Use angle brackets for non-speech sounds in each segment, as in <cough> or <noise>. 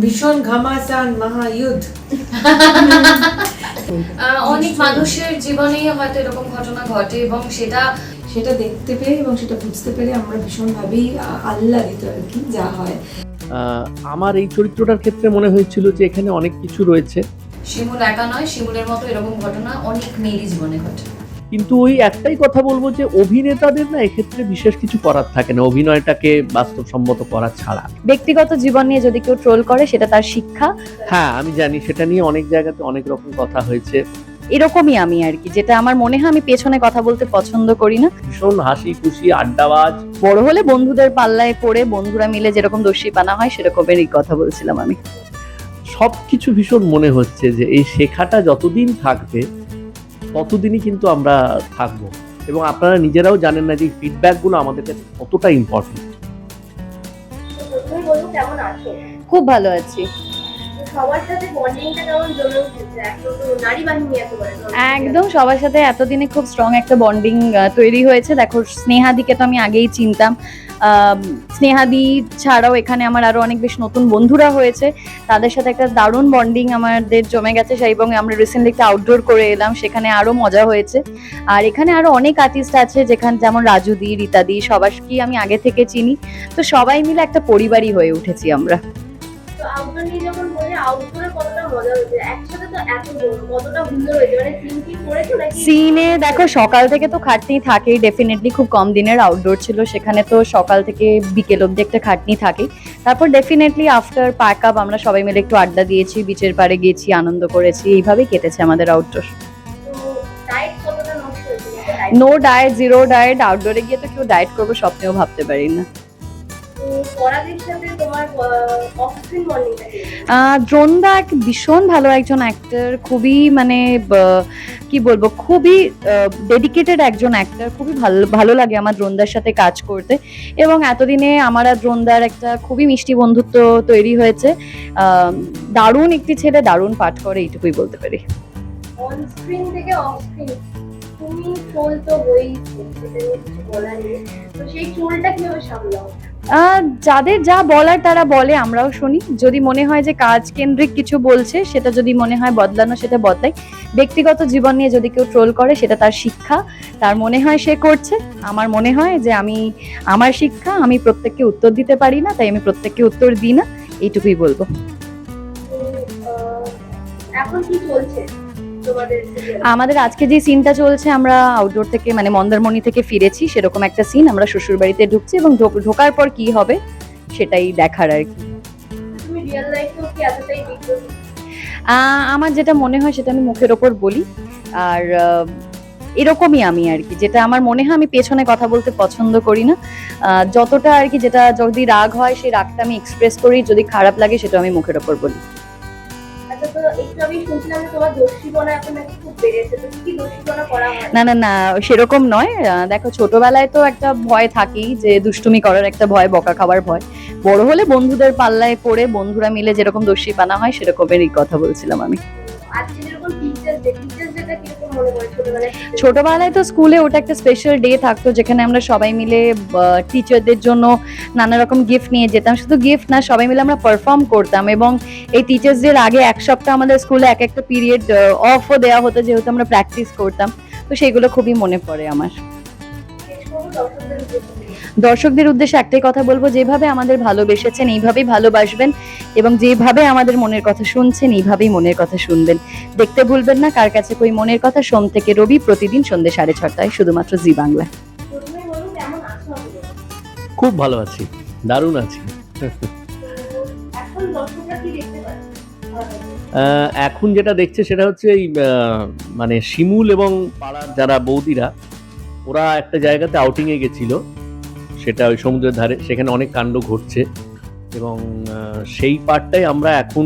ভীষণ ঘামাসান মহাযুদ্ধ। <laughs> অনেক মানুষের জীবনেই হয়তো এরকম ঘটনা ঘটে এবং সেটা সেটা দেখতে পেয়ে এবং সেটা বুঝতে পেরে আমরা ভীষণভাবেই আ- আহ্লাদিত আর কি যা হয়। আহ, আমার এই চরিত্রটার ক্ষেত্রে মনে হয়েছিল যে এখানে অনেক কিছু রয়েছে। শিমুল একা নয় শিমুলের মতো এরকম ঘটনা অনেক মেয়েরই জীবনে ঘটে। কিন্তু ওই একটাই কথা বলব যে অভিনেতাদের না এক্ষেত্রে বিশেষ কিছু করার থাকে না। অভিনয়টাকে বাস্তবসম্মত করা ছাড়া। ব্যক্তিগত জীবন নিয়ে যদি কেউ ট্রোল করে সেটা তার শিক্ষা। হ্যাঁ আমি জানি সেটা নিয়ে অনেক জায়গাতে অনেক রকম কথা হয়েছে। এরকমই আমি আর কি যেটা আমার মনে হয় আমি পেছনে কথা বলতে পছন্দ করি না। ভীষণ হাসি খুশি আড্ডাবাজ। বড় হলে বন্ধুদের পাল্লায় পড়ে বন্ধুরা মিলে যেরকম দোষী পানা হয় সেরকমেরই কথা বলছিলাম আমি। সব কিছু ভীষণ মনে হচ্ছে যে এই শেখাটা যতদিন থাকবে ততদিনই কিন্তু আমরা থাকব। এবং আপনারা নিজেরাও জানেন না যে ফিডব্যাকগুলো আমাদের কাছে কতটা ইম্পর্টেন্ট তুমি বলো কেমন আছো খুব ভালো আছি। সবার সাথে বন্ডিংটা কেমন জমে উঠেছে? এখন তো নারী বাহিনী একেবারে একদম সবার সাথে এতদিনে খুব স্ট্রং একটা বন্ডিং তৈরি হয়েছে। দেখো স্নেহাদিকে তো আমি আগেই চিনতাম। স্নেহাদি ছাড়াও এখানে আমার আরও অনেক বেশ নতুন বন্ধুরা হয়েছে। তাদের সাথে একটা দারুণ বন্ডিং আমাদের জমে গেছে, সেই এবং আমরা রিসেন্টলি একটা আউটডোর করে এলাম, সেখানে আরও মজা হয়েছে। আর এখানে আরও অনেক আর্টিস্ট আছে, যেখানে, যেমন রাজুদি, রীতাদি সবাইকে আমি আগে থেকে চিনি। তো সবাই মিলে একটা পরিবারই হয়ে উঠেছি আমরা। তো আউটডোর নিয়ে যখন বলে আউটডোরে কতটা মজা হয়েছে? একসাথে তো এত কতটা সুন্দর হয়েছে? মানে সিন কি করেছ নাকি? সিনে দেখো সকাল থেকে তো খাটনি থাকেই ডেফিনেটলি খুব কম দিনের আউটডোর ছিল। সেখানে তো সকাল থেকে বিকেল অব্দি একটা খাটনি থাকে তারপর ডেফিনেটলি আফটার প্যাক আপ আমরা সবাই মিলে একটু আড্ডা দিয়েছি বিচের পাড়ে গেছি আনন্দ করেছি এইভাবেই কেটেছে আমাদের outdoor no diet zero diet আউটডোরে গিয়ে তো কেউ ডায়েট করব স্বপ্নেও ভাবতে পারি না। দ্রোণদা এক ভীষণ ভালো একজন অ্যাক্টর খুবই মানে কি বলব খুবই ডেডিকেটেড একজন অ্যাক্টর খুবই ভালো ভালো লাগে আমার দ্রোণদার সাথে কাজ করতে। এবং এতদিনে আমার আর দ্রোণদার একটা খুবই মিষ্টি বন্ধুত্ব তৈরি হয়েছে। দারুণ একটি ছেলে দারুণ পাঠ করে এইটুকুই বলতে পারি। অন স্ক্রিন থেকে অফ স্ক্রিন তুমি চুল তো বই সেটা নিয়ে কিছু বলার নেই। তো সেই চুলটা কীভাবে সামলাও? যাদের যা বলার তারা বলে, আমরাও শুনি। যদি মনে হয় যে কাজ কেন্দ্রিক কিছু বলছে, সেটা যদি মনে হয় বদলানো, সেটা বদলাই। ব্যক্তিগত জীবন নিয়ে যদি কেউ ট্রোল করে, সেটা তার শিক্ষা। তার মনে হয় সে করছে। আমার মনে হয় যে আমি, আমার শিক্ষা, আমি প্রত্যেককে উত্তর দিতে পারি না, তাই আমি প্রত্যেককে উত্তর দিই না। এইটুকুই বলব। এখন কি চলছে? আমাদের আজকে যে সিনটা চলছে আমরা আউটডোর থেকে মানে মন্দারমণি থেকে ফিরেছি সেরকম একটা সিন আমরা শ্বশুর বাড়িতে ঢুকছি এবং ঢোক- ঢোকার পর কি হবে সেটাই দেখার আর কি। আমার যেটা মনে হয় সেটা আমি মুখের ওপর বলি। আর এরকমই আমি আর কি যেটা আমার মনে হয় আমি পেছনে কথা বলতে পছন্দ করি না। যতটা আর কি যেটা যদি রাগ হয় সেই রাগটা আমি এক্সপ্রেস করি যদি খারাপ লাগে সেটা আমি মুখের ওপর বলি। একটু আমি শুনছিলাম যে তোমার দোষীপনা এখন নাকি খুব বেড়েছে। তো কি কি করা হয়? না না না সেরকম নয়। দেখো ছোটবেলায় তো একটা ভয় থাকেই যে দুষ্টুমি করার একটা ভয় বকা খাবার ভয়। বড় হলে বন্ধুদের পাল্লায় পড়ে বন্ধুরা মিলে যেরকম দোষী পানা হয় সেরকমেরই কথা বলছিলাম আমি। আজকে যেরকম টিচার্স ছোটবেলায়? তো স্কুলে ওটা একটা স্পেশাল ডে থাকতো যেখানে আমরা সবাই মিলে টিচারদের জন্য নানা রকম গিফট নিয়ে যেতাম। শুধু গিফট না সবাই মিলে আমরা পারফর্ম করতাম এবং এই টিচার্স ডের আগে এক সপ্তাহ আমাদের স্কুলে এক একটা পিরিয়ড অফও দেওয়া হতো যেহেতু আমরা প্র্যাকটিস করতাম। তো সেগুলো খুবই মনে পড়ে আমার। দর্শকদের উদ্দেশ্যে একটাই কথা বলব যেভাবে আমাদের ভালোবেসেছেন এইভাবেই ভালোবাসবেন এবং যেভাবে আমাদের মনের কথা শুনছেন এইভাবেই মনের কথা শুনবেন। দেখতে ভুলবেন না কার কাছে কই মনের কথা সোম থেকে রবি প্রতিদিন সন্ধ্যে সাড়ে ছটায় শুধুমাত্র জি বাংলা। খুব ভালো আছি দারুণ আছি। এখন যেটা দেখছে সেটা হচ্ছে এই মানে শিমুল এবং পাড়ার যারা বৌদিরা ওরা একটা জায়গাতে আউটিংয়ে গেছিল। সেটা ওই সমুদ্রের ধারে সেখানে অনেক কাণ্ড ঘটছে। এবং সেই পার্টটাই আমরা এখন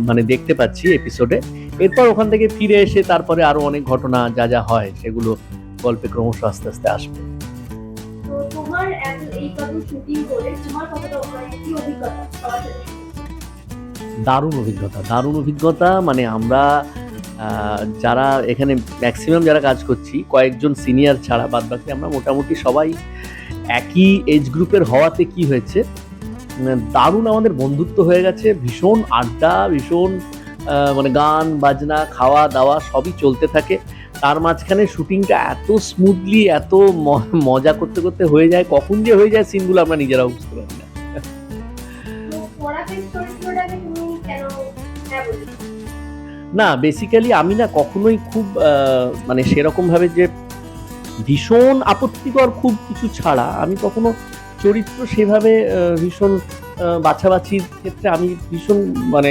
মানে দেখতে পাচ্ছি এপিসোডে এরপর ওখান থেকে ফিরে এসে তারপরে আরও অনেক ঘটনা যা যা হয় সেগুলো গল্পে ক্রমশ আস্তে আস্তে আসবে। দারুণ অভিজ্ঞতা দারুণ অভিজ্ঞতা। মানে আমরা যারা এখানে ম্যাক্সিমাম যারা কাজ করছি কয়েকজন সিনিয়র ছাড়া বাদ বাকি আমরা মোটামুটি সবাই একই এজ গ্রুপের হওয়াতে কি হয়েছে? দারুণ আমাদের বন্ধুত্ব হয়ে গেছে ভীষণ আড্ডা ভীষণ মানে গান বাজনা খাওয়া দাওয়া সবই চলতে থাকে। তার মাঝখানে শুটিংটা এত স্মুথলি এত মজা করতে করতে হয়ে যায় কখন যে হয়ে যায় সিনগুলো আমরা নিজেরাও বুঝতে পারি না। হ্যাঁ না বেসিক্যালি আমি না কখনোই খুব মানে সেরকমভাবে যে ভীষণ আপত্তিকর খুব কিছু ছাড়া। আমি কখনো চরিত্র সেভাবে ভীষণ বাছাবাছির ক্ষেত্রে আমি ভীষণ মানে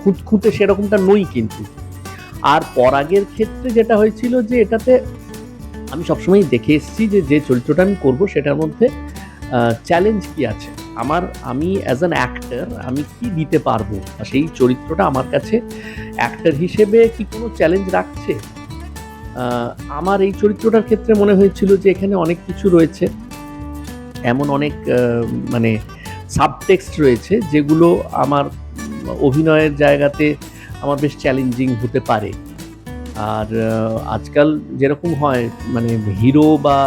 খুঁতখুঁতে সেরকমটা নই কিন্তু। আর পরাগের ক্ষেত্রে যেটা হয়েছিল যে, এটাতে আমি সবসময় দেখে এসেছি যে যে চরিত্রটা আমি করব সেটার মধ্যে চ্যালেঞ্জ কি আছে? আমার, আমি অ্যাজ অ্যান অ্যাক্টার আমি কি দিতে পারব? সেই চরিত্রটা আমার কাছে অ্যাক্টার হিসেবে কি কোনো চ্যালেঞ্জ রাখছে? আমার এই চরিত্রটার ক্ষেত্রে মনে হয়েছিল যে এখানে অনেক কিছু রয়েছে। এমন অনেক মানে সাবটেক্সট রয়েছে যেগুলো আমার অভিনয়ের জায়গাতে আমার বেশ চ্যালেঞ্জিং হতে পারে। আর আজকাল যেরকম হয় মানে হিরো বা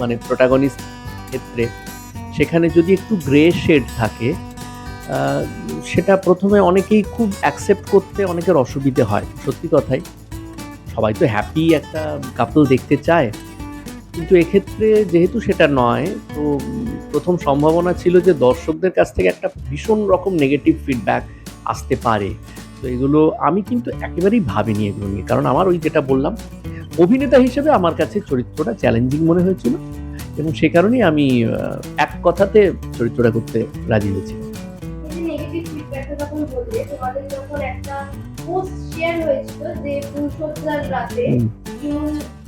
মানে প্রোটাগনিস্ট ক্ষেত্রে, সেখানে যদি একটু গ্রে শেড থাকে সেটা প্রথমে অনেকেই খুব অ্যাকসেপ্ট করতে অনেকের অসুবিধে হয়। সত্যি কথাই। সবাই তো হ্যাপি একটা কাপল দেখতে চায়। কিন্তু এক্ষেত্রে যেহেতু সেটা নয়, তো প্রথম সম্ভাবনা ছিল যে দর্শকদের কাছ থেকে একটা ভীষণ রকম নেগেটিভ ফিডব্যাক আসতে পারে। তো এগুলো আমি কিন্তু একেবারেই ভাবিনি এগুলো নিয়ে। কারণ আমার ওই যেটা বললাম, অভিনেতা হিসেবে আমার কাছে চরিত্রটা চ্যালেঞ্জিং মনে হয়েছিল এবং সে কারণেই আমি এক কথাতে চরিত্রটা করতে রাজি হয়েছি নেগেটিভ ফিডব্যাকটা যখন বললে, তোমাদের যখন একটা পোস্ট শেয়ার হয়েছিল যে রাতে।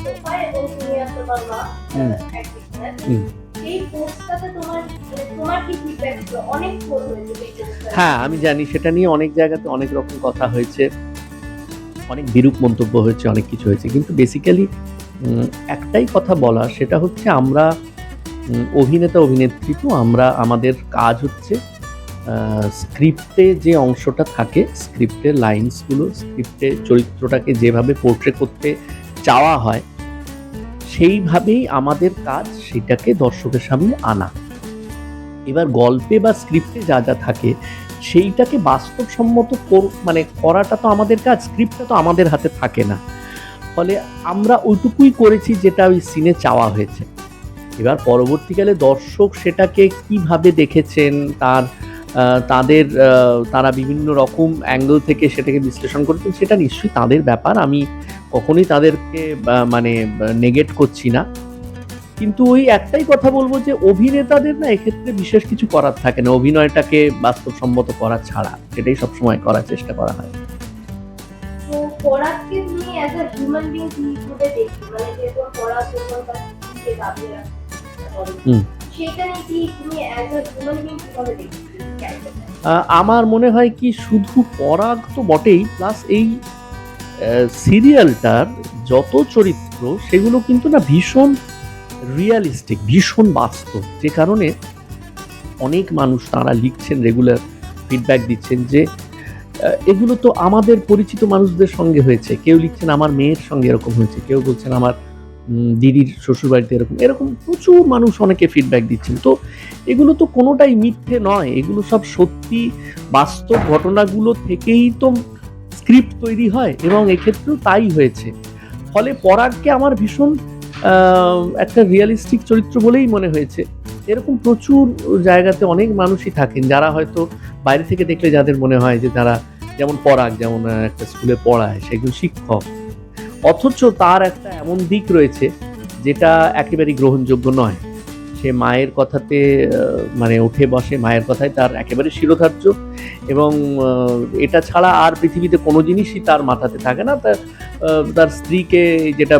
সোফা এবং তুমি। সেই পোস্টটাতে তোমার মানে তোমার কি ফিডব্যাক ছিল? অনেক পোস্ট হয়েছে হ্যাঁ আমি জানি সেটা নিয়ে অনেক জায়গাতে অনেক রকম কথা হয়েছে অনেক বিরূপ মন্তব্য হয়েছে অনেক কিছু হয়েছে। কিন্তু বেসিক্যালি একটাই কথা বলা সেটা হচ্ছে আমরা অভিনেতা অভিনেত্রী তো আমরা আমাদের কাজ হচ্ছে স্ক্রিপ্টে যে অংশটা থাকে স্ক্রিপ্টের লাইন্সগুলো স্ক্রিপ্টে চরিত্রটাকে যেভাবে পোর্ট্রে করতে চাওয়া হয়, সেইভাবেই আমাদের কাজ সেটাকে দর্শকের সামনে আনা। এবার গল্পে বা স্ক্রিপ্টে যা যা থাকে, সেইটাকে বাস্তবসম্মত মানে করাটা তো আমাদের কাজ স্ক্রিপ্টটা তো আমাদের হাতে থাকে না। ফলে আমরা ওইটুকুই করেছি যেটা ওই সিনে চাওয়া হয়েছে। এবার পরবর্তীকালে দর্শক সেটাকে কীভাবে দেখেছেন, তার তাদের তারা বিভিন্ন রকম অ্যাঙ্গেল থেকে সেটাকে বিশ্লেষণ করেছেন সেটা নিশ্চয়ই তাদের ব্যাপার। আমি কখনোই তাদেরকে মানে নেগেট করছি না। কিন্তু ওই একটাই কথা বলব যে অভিনেতাদের না এক্ষেত্রে বিশেষ কিছু করার থাকে না। অভিনয়টাকে বাস্তবসম্মত করা ছাড়া সেটাই সবসময় করার চেষ্টা করা হয়। তুমি অ্যাজ আ হিউম্যান বিং। সেটা নিয়ে তুমি অ্যাজ আ হিউম্যান কীভাবে দেখি ক্যারেক্টারটা আহ, আমার মনে হয় কি, শুধু পরাগ তো বটেই প্লাস এই সিরিয়ালটার যত চরিত্র, সেগুলো কিন্তু না ভীষণ রিয়ালিস্টিক ভীষণ বাস্তব। যে কারণে অনেক মানুষ তারা লিখছেন রেগুলার ফিডব্যাক দিচ্ছেন যে এগুলো তো আমাদের পরিচিত মানুষদের সঙ্গে হয়েছে। কেউ লিখছেন, আমার মেয়ের সঙ্গে এরকম হয়েছে। কেউ বলছেন, আমার দিদির শ্বশুরবাড়িতে এরকম এরকম প্রচুর মানুষ অনেকে ফিডব্যাক দিচ্ছেন। তো এগুলো তো কোনোটাই মিথ্যে নয়। এগুলো সব সত্যি। বাস্তব ঘটনাগুলো থেকেই তো স্ক্রিপ্ট তৈরি হয় এবং এক্ষেত্রেও তাই হয়েছে। ফলে পরাগকে আমার ভীষণ একটা রিয়েলিস্টিক চরিত্র বলেই মনে হয়েছে। এরকম প্রচুর জায়গাতে অনেক মানুষই থাকেন যারা হয়তো বাইরে থেকে দেখলে যাদের মনে হয় যে তারা যেমন পরাগ, যেমন একটা স্কুলে পড়ায়, সে একজন শিক্ষক। অথচ তার একটা এমন দিক রয়েছে যেটা একেবারেই গ্রহণযোগ্য নয়। সে মায়ের কথাতে মানে উঠে বসে মায়ের কথায় তার একেবারে শিরোধার্য এবং এটা ছাড়া আর পৃথিবীতে কোনো জিনিসই তার মাথাতে থাকে না। তার তার স্ত্রীকে যেটা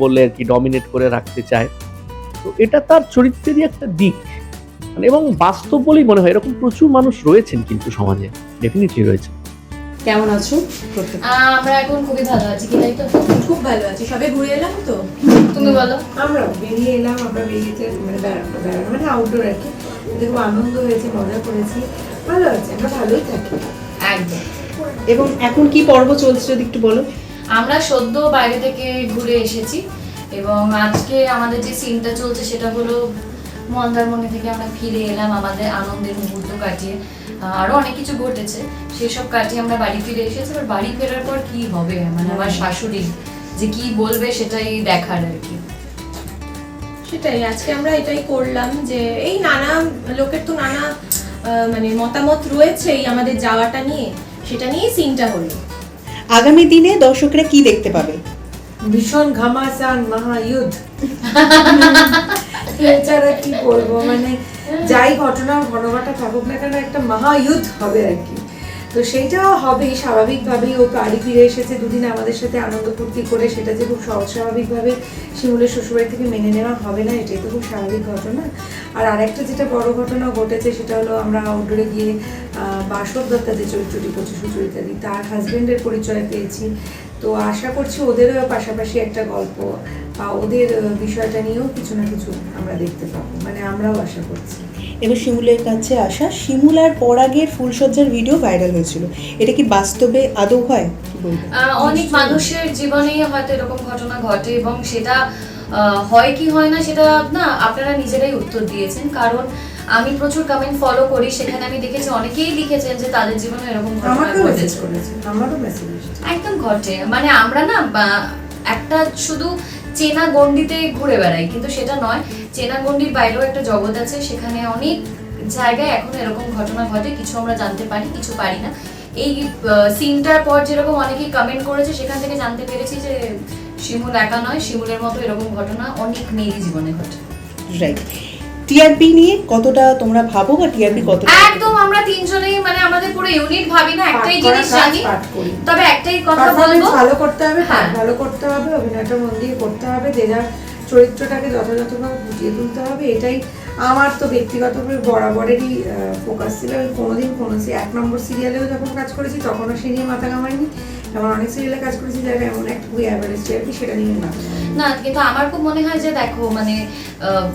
বললে আর কি ডমিনেট করে রাখতে চায়। তো এটা তার চরিত্রেরই একটা দিক। মানে এবং বাস্তব বলেই মনে হয় এরকম প্রচুর মানুষ রয়েছেন কিন্তু সমাজে ডেফিনেটলি রয়েছে কেমন আছো? আহ, আমরা এখন খুবই ভালো আছি কি তাই তো? খুব ভালো আছি। সবে ঘুরে এলাম তো? তুমি বলো। আমরা বেরিয়ে এলাম আমরা বেরিয়েতে মানে বেড়ানো মানে আউটডোর আর কি। খুব আনন্দ হয়েছে মজা করেছি। ভালো আছে আমরা ভালোই থাকি। একদম। এবং এখন কি পর্ব চলছে যদি একটু বলো? আমরা সদ্য বাইরে থেকে ঘুরে এসেছি এবং আজকে আমাদের যে সিনটা চলছে সেটা হলো মন্দারমণি থেকে আমরা ফিরে এলাম আমাদের আনন্দের মুহূর্ত কাটিয়ে। আরও অনেক কিছু ঘটেছে। সেসব কাটিয়ে আমরা বাড়ি ফিরে এসেছি এবার বাড়ি ফেরার পর কি হবে? মানে আমার শাশুড়ি যে কি বলবে সেটাই দেখার আর কি। সেটাই আজকে আমরা এটাই করলাম যে এই নানা লোকের তো নানা মানে মতামত রয়েছেই আমাদের যাওয়াটা নিয়ে। সেটা নিয়ে সিনটা হলো। আগামী দিনে দর্শকরা কি দেখতে পাবে? ভীষণ ঘামাসান মহাযুদ্ধ। <laughs> এছাড়া কি বলব? মানে যাই ঘটনা ঘটনাটা থাকুক না কেন একটা মহাযুদ্ধ হবে আর কি। তো সেইটাও হবেই, স্বাভাবিকভাবেই ও বাড়ি ফিরে এসেছে দুদিন আমাদের সাথে আনন্দ ফুর্তি করে, সেটা যে খুব সহজ স্বাভাবিকভাবে শিমুলের শ্বশুরবাড়ি থেকে মেনে নেওয়া হবে না, এটাই তো খুব স্বাভাবিক ঘটনা। আর আরেকটা যেটা বড় ঘটনা ঘটেছে, সেটা হলো আমরা আউটডোরে গিয়ে বাসব দত্তা যে চরিত্রটি করছে সুচরিতাদি তার হাজবেন্ডের পরিচয় পেয়েছি। তো আশা করছি ওদেরও পাশাপাশি একটা গল্প বা ওদের বিষয়টা নিয়েও কিছু না কিছু আমরা দেখতে পাবো। মানে আমরাও আশা করছি। এবার শিমুলের কাছে আসা। শিমুল আর পরাগের ফুলসজ্জার ভিডিও ভাইরাল হয়েছিল। এটা কি বাস্তবে আদৌ হয়? অনেক মানুষের জীবনেই হয়তো এরকম ঘটনা ঘটে এবং সেটা হয় কি হয় না সেটা না আপনারা নিজেরাই উত্তর দিয়েছেন। কারণ আমি প্রচুর কমেন্ট ফলো করি। সেখানে আমি দেখেছি অনেকেই লিখেছেন যে তাদের জীবনে এরকম ঘটনা ঘটেছে। করেছে। আমারও মেসেজ এসেছে। একদম ঘটে। মানে আমরা না একটা শুধু চেনা গন্ডিতে ঘুরে বেড়াই কিন্তু সেটা নয়। চেনা গন্ডির বাইরেও একটা জগৎ আছে, সেখানে অনেক জায়গায় এখন এরকম ঘটনা ঘটে, কিছু আমরা জানতে পারি, কিছু পারি না। এই সিনটার পর যেরকম অনেকেই কমেন্ট করেছে, সেখান থেকে জানতে পেরেছি যে শিমুল একা নয়, শিমুলের মতো এরকম ঘটনা অনেক মেয়েরই জীবনে ঘটে। রাইট টিআরপি নিয়ে কতটা তোমরা ভাবো বা টিআরপি কতটা একদম আমরা তিনজনেই মানে আমাদের পুরো ইউনিট ভাবি না একটাই জিনিস জানি। তবে একটাই কথা বলব। ভালো করতে হবে হ্যাঁ। ভালো করতে হবে অভিনয়টা মন দিয়ে করতে হবে যে যার চরিত্রটাকে যথাযথভাবে ফুটিয়ে তুলতে হবে এটাই আমার তো ব্যক্তিগতভাবে বরাবরেরই ফোকাস ছিল। আমি কোনোদিন কোনো সে এক নম্বর সিরিয়ালেও যখন কাজ করেছি তখনও সে নিয়ে মাথা ঘামাইনি। এমন অনেক সিরিয়ালে কাজ করেছি যারা এমন একটা খুবই অ্যাভারেজ টিআরপি সেটা নিয়ে মাথা না কিন্তু আমার খুব মনে হয় যে দেখো মানে আহ,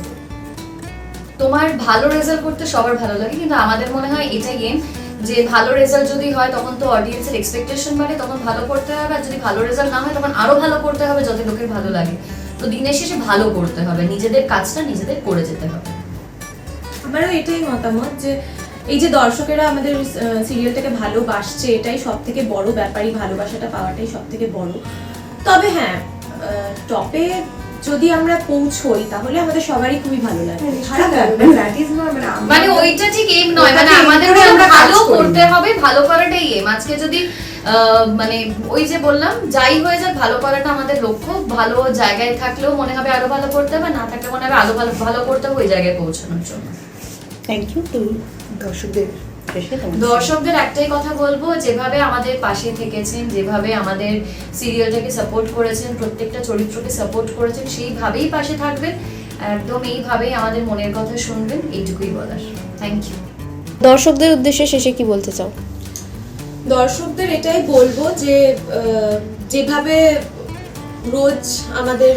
তোমার ভালো রেজাল্ট করতে সবার ভালো লাগে, কিন্তু আমাদের মনে হয় এটাই গেম যে ভালো রেজাল্ট যদি হয়, তখন তো অডিয়েন্সের এক্সপেকটেশন বাড়ে, তখন ভালো করতে হবে, আর যদি ভালো রেজাল্ট না হয়, তখন আরও ভালো করতে হবে যাতে লোকের ভালো লাগে। তো দিনের শেষে ভালো করতে হবে, নিজেদের কাজটা নিজেদের করে যেতে হবে। আমারও এটাই মতামত যে, এই যে দর্শকেরা আমাদের সিরিয়ালটাকে ভালোবাসছে, এটাই সব থেকে বড় ব্যাপারই ভালোবাসাটা পাওয়াটাই সব থেকে বড়। তবে হ্যাঁ টপে যদি আমরা পৌঁছই তাহলে আমাদের সবারই খুবই ভালো লাগে। খারাপ লাগবে। দ্যাট ইজ নট মানে ওইটা ঠিক এম নয়। মানে আমাদের আমরা ভালো করতে হবে ভালো করাটাই এম আজকে যদি মানে ওই যে বললাম যাই হয়ে যাক ভালো করাটা আমাদের লক্ষ্য। ভালো জায়গায় থাকলেও মনে হবে আরও ভালো করতে হবে না থাকলে মনে হবে আরও ভালো ভালো করতে হবে ওই জায়গায় পৌঁছানোর জন্য। থ্যাংক ইউ তো দর্শকদের। দর্শকদের একটাই কথা বলব যেভাবে আমাদের পাশে থেকেছেন যেভাবে আমাদের সিরিয়ালটাকে সাপোর্ট করেছেন প্রত্যেকটা চরিত্রকে সাপোর্ট করেছেন সেইভাবেই পাশে থাকবেন। একদম এইভাবেই আমাদের মনের কথা শুনবেন এইটুকুই বলার। থ্যাংক ইউ দর্শকদের উদ্দেশ্যে শেষে কি বলতে চাও? দর্শকদের এটাই বলব যে আহ, যেভাবে রোজ আমাদের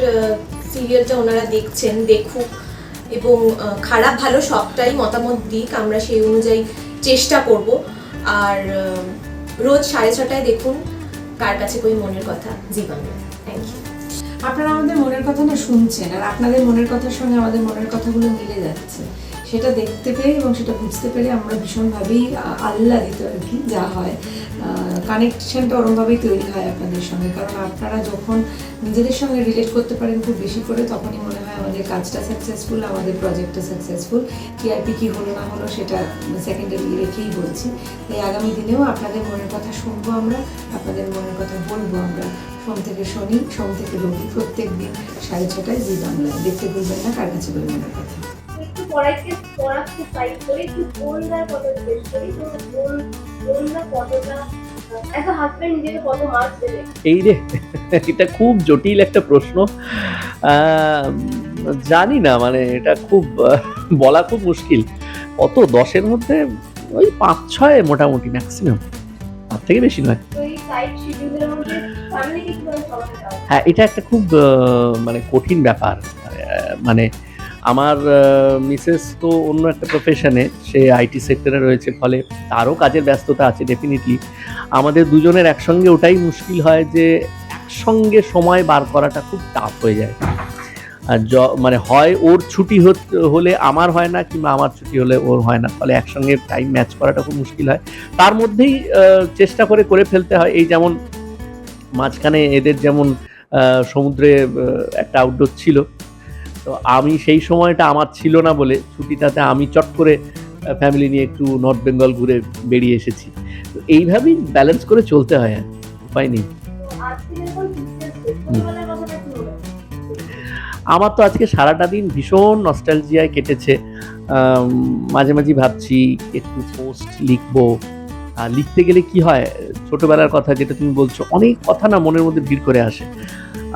সিরিয়ালটা ওনারা দেখছেন দেখুক এবং খারাপ ভালো সবটাই মতামত দিক আমরা সেই অনুযায়ী চেষ্টা করব। আর রোজ সাড়ে ছটায় দেখুন কার কাছে কই মনের কথা। জীবন থ্যাংক ইউ আপনারা আমাদের মনের কথা না শুনছেন আর আপনাদের মনের কথার সঙ্গে আমাদের মনের কথাগুলো মিলে যাচ্ছে। সেটা দেখতে পেরে এবং সেটা বুঝতে পেরে আমরা ভীষণভাবেই, আ- আহ্লাদিত আর কি যা হয়। কানেকশনটা ওরমভাবেই তৈরি হয় আপনাদের সঙ্গে। কারণ আপনারা যখন নিজেদের সঙ্গে রিলেট করতে পারেন খুব বেশি করে, তখনই মনে আমাদের কাজটা সাকসেসফুল আমাদের প্রজেক্টটা সাকসেসফুল টিআরপি কী হলো না হলো সেটা সেকেন্ডারি রেখেই বলছি। তাই আগামী দিনেও আপনাদের মনের কথা শুনব আমরা, আপনাদের মনের কথা বলব আমরা। সোম থেকে শনি, সোম থেকে রবি প্রত্যেক দিন সাড়ে ছটায় জি বাংলায় দেখতে ভুলবেন না, কার কাছে বলে মনের কথা? পড়াইতে, পড়াতে সাইড করে একটু বোনদার কথা জিজ্ঞেস করি বোনরা কতটা আ হাজবেন্ড নিজেকে কত মার্কস দেবে এই রে এটা খুব জটিল একটা প্রশ্ন। জানি না মানে এটা খুব বলা খুব মুশকিল। কত দশের মধ্যে ওই পাঁচ ছয় মোটামুটি ম্যাক্সিমাম তার থেকে বেশি নয়। হ্যাঁ এটা একটা খুব মানে কঠিন ব্যাপার। মানে আমার মিসেস তো অন্য একটা প্রফেশনে সে আইটি সেক্টরে রয়েছে, ফলে তারও কাজের ব্যস্ততা আছে ডেফিনেটলি আমাদের দুজনের একসঙ্গে ওটাই মুশকিল হয় যে, একসঙ্গে সময় বার করাটা খুব টাফ হয়ে যায়। মানে হয় ওর ছুটি হলে আমার হয় না, কিংবা আমার ছুটি হলে ওর হয় না, ফলে একসঙ্গে টাইম ম্যাচ করাটা খুব মুশকিল হয়। তার মধ্যেই চেষ্টা করে করে ফেলতে হয়, এই যেমন মাঝখানে এদের যেমন সমুদ্রে একটা আউটডোর ছিল তো আমি সেই সময়টা আমার ছিল না বলে ছুটিটাতে আমি চট করে ফ্যামিলি নিয়ে একটু নর্থ বেঙ্গল ঘুরে বেরিয়ে এসেছি। তো এইভাবেই ব্যালেন্স করে চলতে হয় আর উপায় নেই? আমার তো আজকে সারাটা দিন ভীষণ নস্টালজিয়ায় কেটেছে। মাঝে মাঝে ভাবছি একটু পোস্ট লিখব। আর লিখতে গেলে কি হয়? ছোটবেলার কথা যেটা তুমি বলছো, অনেক কথা না মনের মধ্যে ভিড় করে আসে।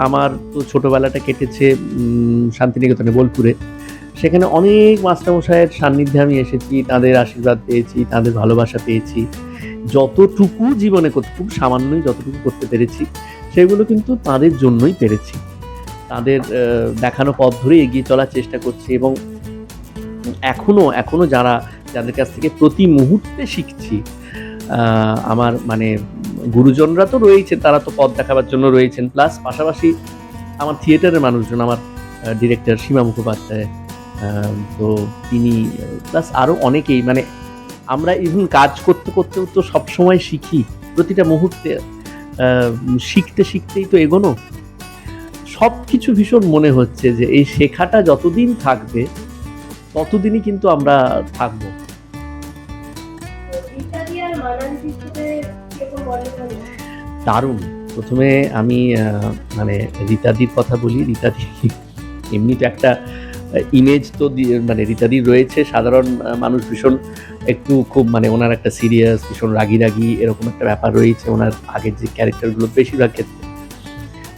আমার তো ছোটোবেলাটা কেটেছে শান্তিনিকেতনে বোলপুরে। সেখানে অনেক মাস্টারমশাইয়ের সান্নিধ্যে আমি এসেছি, তাদের আশীর্বাদ পেয়েছি, তাদের ভালোবাসা পেয়েছি। যতটুকু জীবনে খুব সামান্যই যতটুকু করতে পেরেছি, সেগুলো কিন্তু তাদের জন্যই পেরেছি। তাদের দেখানো পথ ধরে এগিয়ে চলার চেষ্টা করছি এবং এখনও এখনও যারা, যাদের কাছ থেকে প্রতি মুহূর্তে শিখছি আমার মানে গুরুজনরা তো রয়েছেন তারা তো পথ দেখাবার জন্য রয়েছেন। প্লাস পাশাপাশি আমার থিয়েটারের মানুষজন, আমার ডিরেক্টর সীমা মুখোপাধ্যায় তো তিনি প্লাস আরও অনেকেই মানে আমরা ইভেন কাজ করতে করতেও তো সবসময় শিখি, প্রতিটা মুহূর্তে শিখতে শিখতেই তো এগোনো। সব কিছু ভীষণ মনে হচ্ছে যে এই শেখাটা যতদিন থাকবে, ততদিনই কিন্তু আমরা থাকব। দারুণ। প্রথমে আমি মানে রীতাদির কথা বলি। রীতাদি এমনি তো একটা ইমেজ তো মানে রীতাদির রয়েছে। সাধারণ মানুষ ভীষণ একটু খুব মানে ওনার একটা সিরিয়াস ভীষণ রাগি রাগি এরকম একটা ব্যাপার রয়েছে ওনার আগের যে ক্যারেক্টারগুলো বেশিরভাগ ক্ষেত্রে।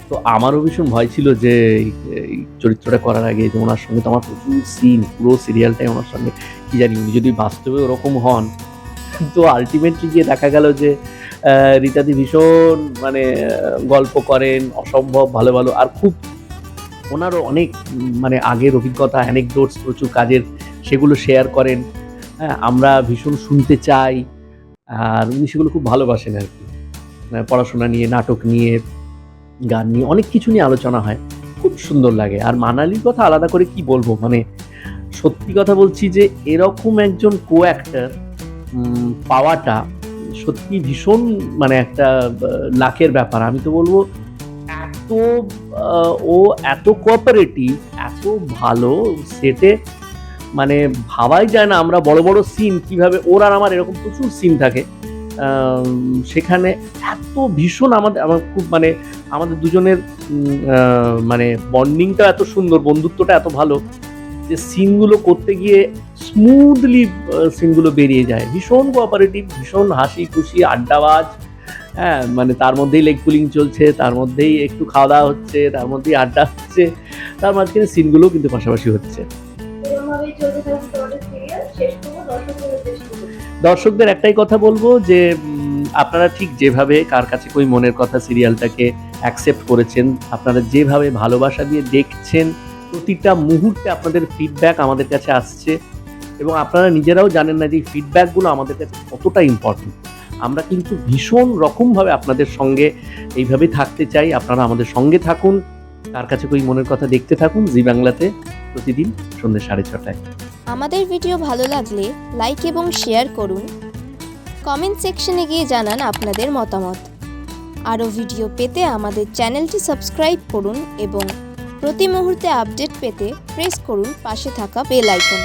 তো আমারও ভীষণ ভয় ছিল যে চরিত্রটা করার আগে যে ওনার সঙ্গে তো আমার প্রচুর সিন পুরো সিরিয়ালটাই ওনার সঙ্গে, কি জানি উনি যদি বাস্তবে ওরকম হন, তো আলটিমেটলি গিয়ে দেখা গেল যে রীতাদি ভীষণ মানে গল্প করেন, অসম্ভব, ভালো ভালো। আর খুব ওনারও অনেক মানে আগের অভিজ্ঞতা অ্যানেকডোটস প্রচুর কাজের, সেগুলো শেয়ার করেন। হ্যাঁ আমরা ভীষণ শুনতে চাই। আর উনি সেগুলো খুব ভালোবাসেন আর কি। পড়াশোনা নিয়ে, নাটক নিয়ে, গান নিয়ে, অনেক কিছু নিয়ে আলোচনা হয়। খুব সুন্দর লাগে। আর মানালির কথা আলাদা করে কি বলব? মানে সত্যি কথা বলছি যে, এরকম একজন কো অ্যাক্টার পাওয়াটা সত্যি ভীষণ মানে একটা লাখের ব্যাপার। আমি তো বলব, এত ও এত কোঅপারেটিভ এত ভালো সেটে মানে ভাবাই যায় না আমরা বড় বড় সিন কীভাবে, ওর আর আমার এরকম প্রচুর সিন থাকে। সেখানে এত ভীষণ আমাদের, আমার খুব মানে আমাদের দুজনের মানে বন্ডিংটা এত সুন্দর, বন্ধুত্বটা এত ভালো, যে সিনগুলো করতে গিয়ে স্মুথলি সিনগুলো বেরিয়ে যায়। ভীষণ কোঅপারেটিভ ভীষণ হাসি খুশি, আড্ডাবাজ। হ্যাঁ মানে তার মধ্যেই লেগ পুলিং চলছে, তার মধ্যেই একটু খাওয়া দাওয়া হচ্ছে, তার মধ্যেই আড্ডা হচ্ছে, তার মাঝখানে সিনগুলোও কিন্তু পাশাপাশি হচ্ছে। দর্শকদের একটাই কথা বলব যে আপনারা ঠিক যেভাবে কার কাছে কই মনের কথা সিরিয়ালটাকে অ্যাকসেপ্ট করেছেন, আপনারা যেভাবে ভালোবাসা দিয়ে দেখছেন, প্রতিটা মুহূর্তে আপনাদের ফিডব্যাক আমাদের কাছে আসছে। এবং আপনারা নিজেরাও জানেন না যে ফিডব্যাকগুলো আমাদের কাছে কতটা ইম্পর্টেন্ট আমরা কিন্তু ভীষণ রকমভাবে আপনাদের সঙ্গে এইভাবে থাকতে চাই। আপনারা আমাদের সঙ্গে থাকুন, তার কাছে কই মনের কথা দেখতে থাকুন, জি বাংলাতে প্রতিদিন সন্ধ্যে সাড়ে ছটায়। আমাদের ভিডিও ভালো লাগলে লাইক এবং শেয়ার করুন। কমেন্ট সেকশনে গিয়ে জানান আপনাদের মতামত। আরও ভিডিও পেতে আমাদের চ্যানেলটি সাবস্ক্রাইব করুন এবং প্রতি মুহূর্তে আপডেট পেতে প্রেস করুন পাশে থাকা বেল আইকন